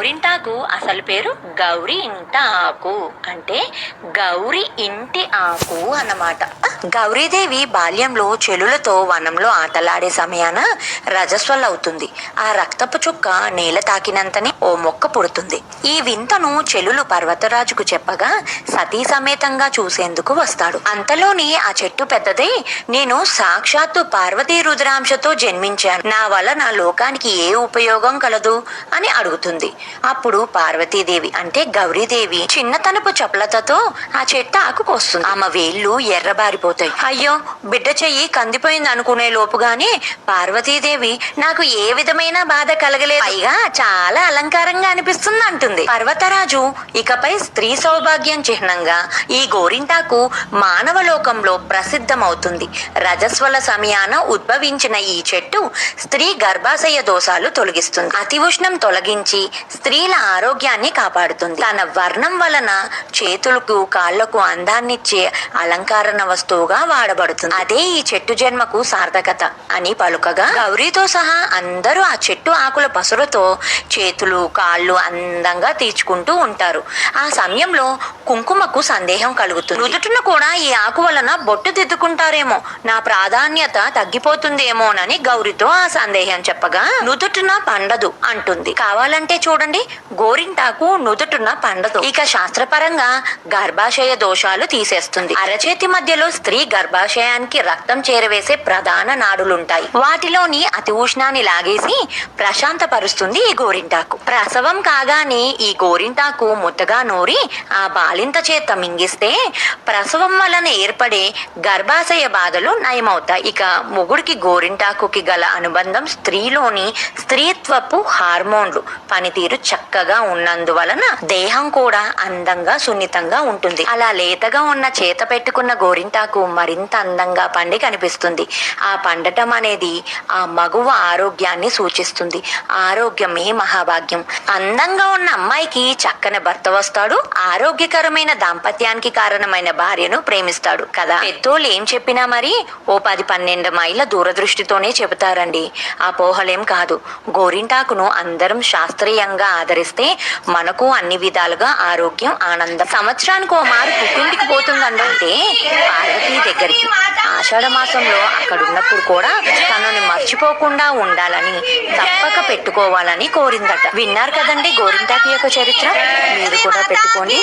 గౌరింటాకు అసలు పేరు గౌరి ఇంట ఆకు అంటే గౌరి ఇంటి ఆకు అన్నమాట. గౌరీదేవి బాల్యంలో చెలులతో వనంలో ఆటలాడే సమయాన రజస్వలవుతుంది ఆ రక్తపు చుక్క నేల తాకినంతనే ఓ మొక్క పుడుతుంది. ఈ వింతను చెలులు పర్వతరాజుకు చెప్పగా సతీ సమేతంగా చూసేందుకు వస్తాడు. అంతలోనే ఆ చెట్టు పెద్దదై. నేను సాక్షాత్తు పార్వతీ రుద్రాంశతో జన్మించాను. నా వల్ల నా లోకానికి ఏ ఉపయోగం కలదు? అని అడుగుతుంది. అప్పుడు పార్వతీదేవి అంటే గౌరీదేవి చిన్నతనపు చపలతతో ఆ చెట్టు ఆకుకొస్తుంది ఆమె వేళ్ళు ఎర్రబారిపోతాయి. అయ్యో బిడ్డ చెయ్యి కందిపోయింది అనుకునే లోపుగానే పార్వతీదేవి నాకు ఏ విధమైన బాధ కలగలేదు. పైగా చాలా అలంకారంగా అనిపిస్తుంది అంటుంది. పర్వతరాజు ఇకపై స్త్రీ సౌభాగ్యం చిహ్నంగా ఈ గోరింటాకు మానవ లోకంలో ప్రసిద్ధమవుతుంది. రజస్వల సమయాన ఉద్భవించిన ఈ చెట్టు స్త్రీ గర్భాశయ దోషాలు తొలగిస్తుంది. అతి ఉష్ణం తొలగించి స్త్రీల ఆరోగ్యాన్ని కాపాడుతుంది. తన వర్ణం వలన చేతులకు కాళ్ళకు అందాన్నిచ్చే అలంకరణ వస్తువుగా వాడబడుతుంది. అదే ఈ చెట్టు జన్మకు సార్థకత అని పలుకగా గౌరీతో సహా అందరూ ఆ చెట్టు ఆకుల పసురతో చేతులు కాళ్ళు అందంగా తీర్చుకుంటూ ఉంటారు. ఆ సమయంలో కుంకుమకు సందేహం కలుగుతుంది. నుదుటిన కూడా ఈ ఆకు వలన బొట్టు దిద్దుకుంటారేమో. నా ప్రాధాన్యత తగ్గిపోతుందేమోనని గౌరితో ఆ సందేహం చెప్పగా నుదుటిన పండదు అంటుంది. కావాలంటే చూడండి గోరింటాకు నుదుటున పండదు. ఇక శాస్త్రపరంగా గర్భాశయ దోషాలు తీసేస్తుంది. అరచేతి మధ్యలో స్త్రీ గర్భాశయానికి రక్తం చేరవేసే ప్రధాన నాడులుంటాయి. వాటిలోని అతి ఉష్ణాన్ని లాగేసి ప్రశాంతపరుస్తుంది ఈ గోరింటాకు. ప్రసవం కాగానే ఈ గోరింటాకు ముద్దగా నూరి ఆ బాలింత చేత మింగిస్తే ప్రసవం వలన ఏర్పడే గర్భాశయ బాధలు నయమవుతాయి. ఇక మొగుడికి గోరింటాకుకి గల అనుబంధం స్త్రీలోని స్త్రీత్వపు హార్మోన్లు. పనితీరు చక్కగా ఉన్నందువలన దేహం కూడా అందంగా సున్నితంగా ఉంటుంది. అలా లేతగా ఉన్న చేత పెట్టుకున్న గోరింటాకు మరింత అందంగా పండి కనిపిస్తుంది. ఆ పండటం అనేది ఆ మగువ ఆరోగ్యాన్ని సూచిస్తుంది. ఆరోగ్యమే మహాభాగ్యం. అందంగా ఉన్న అమ్మాయికి చక్కని భర్త వస్తాడు. ఆరోగ్యకరమైన దాంపత్యానికి కారణమైన భార్యను ప్రేమిస్తాడు కదా. పెద్దోళ్ళు ఏం చెప్పినా మరి? ఓ పది పన్నెండు మైళ్ళ దూరదృష్టితోనే చెబుతారండి. ఆ పోహలేం కాదు. గోరింటాకును అందరం శాస్త్రీయంగా ఆదరిస్తే మనకు అన్ని విధాలుగా ఆరోగ్యం ఆనందం. సంవత్సరానికి ఓ మారు పుట్టింటికి పోతుందంటే పార్వతీ దగ్గరికి. ఆషాఢ మాసంలో అక్కడున్నప్పుడు కూడా తనని మర్చిపోకుండా ఉండాలని తప్పక పెట్టుకోవాలని కోరిందట. విన్నారు కదండి గోరింటాకు యొక్క చరిత్ర? మీరు కూడా పెట్టుకోండి.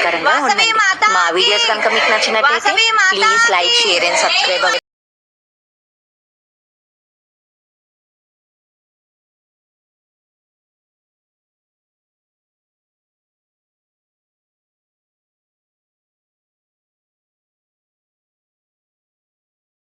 ఆరోగ్యకరంగా ఉండండి. మా వీడియోస్ కనుక మీకు నచ్చినట్లయితే please like share and subscribe